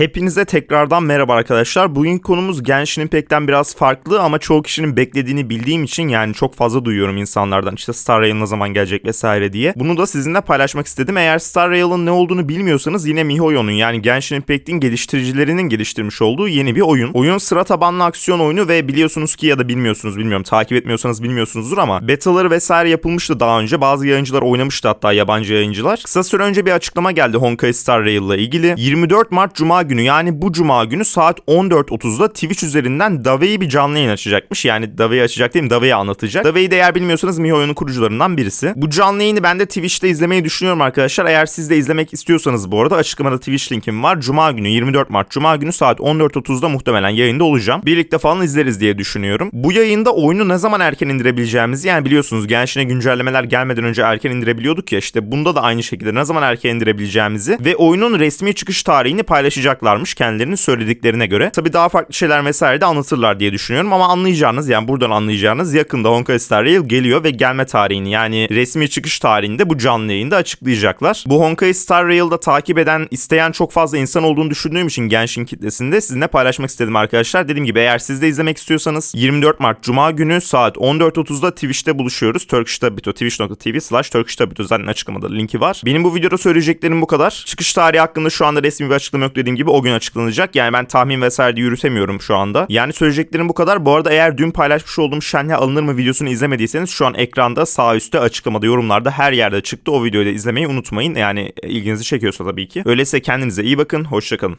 Hepinize tekrardan merhaba arkadaşlar. Bugün konumuz Genshin Impact'ten biraz farklı ama çoğu kişinin beklediğini bildiğim için yani çok fazla duyuyorum insanlardan işte Star Rail ne zaman gelecek vesaire diye. Bunu da sizinle paylaşmak istedim. Eğer Star Rail'ın ne olduğunu bilmiyorsanız yine MiHoYo'nun yani Genshin Impact'in geliştiricilerinin geliştirmiş olduğu yeni bir oyun. Oyun sıra tabanlı aksiyon oyunu ve biliyorsunuz ki ya da bilmiyorsunuz bilmiyorum takip etmiyorsanız bilmiyorsunuzdur ama betaları vesaire yapılmıştı daha önce. Bazı yayıncılar oynamıştı hatta yabancı yayıncılar. Kısa süre önce bir açıklama geldi Honkai Star Rail ile ilgili. 24 Mart Cuma günü yani bu Cuma günü saat 14.30'da Twitch üzerinden Dave'yi bir canlı yayın açacakmış. Yani Dave'yi açacak değil mi? Dave'yi anlatacak. Dave'yi de eğer bilmiyorsanız MiHoYo'nun kurucularından birisi. Bu canlı yayını ben de Twitch'te izlemeyi düşünüyorum arkadaşlar. Eğer siz de izlemek istiyorsanız bu arada açıklamada Twitch linkim var. Cuma günü 24 Mart Cuma günü saat 14.30'da muhtemelen yayında olacağım. Birlikte falan izleriz diye düşünüyorum. Bu yayında oyunu ne zaman erken indirebileceğimizi yani biliyorsunuz Genshin'e güncellemeler gelmeden önce erken indirebiliyorduk ya işte bunda da aynı şekilde ne zaman erken indirebileceğimizi ve oyunun resmi çıkış tarihini paylaşacaklarmış kendilerinin söylediklerine göre. Tabi daha farklı şeyler vesaire de anlatırlar diye düşünüyorum ama anlayacağınız yani buradan anlayacağınız yakında Honkai Star Rail geliyor ve gelme tarihini yani resmi çıkış tarihini de bu canlı yayında açıklayacaklar. Bu Honkai Star Rail'da takip eden, isteyen çok fazla insan olduğunu düşündüğüm için Genshin kitlesinde sizinle paylaşmak istedim arkadaşlar. Dediğim gibi eğer siz de izlemek istiyorsanız 24 Mart Cuma günü saat 14.30'da Twitch'te buluşuyoruz. Turkish Tabito, twitch.tv slash Turkish Tabito zaten açıklamada linki var. Benim bu videoda söyleyeceklerim bu kadar. Çıkış tarihi hakkında şu anda resmi bir açıklama yok dediğim gibi o gün açıklanacak. Yani ben tahmin vesaire de yürütemiyorum şu anda. Yani söyleyeceklerim bu kadar. Bu arada eğer dün paylaşmış olduğum Shenhe alınır mı videosunu izlemediyseniz şu an ekranda sağ üstte açıklamada yorumlarda her yerde çıktı. O videoyu da izlemeyi unutmayın. Yani ilginizi çekiyorsa tabii ki. Öyleyse kendinize iyi bakın. Hoşçakalın.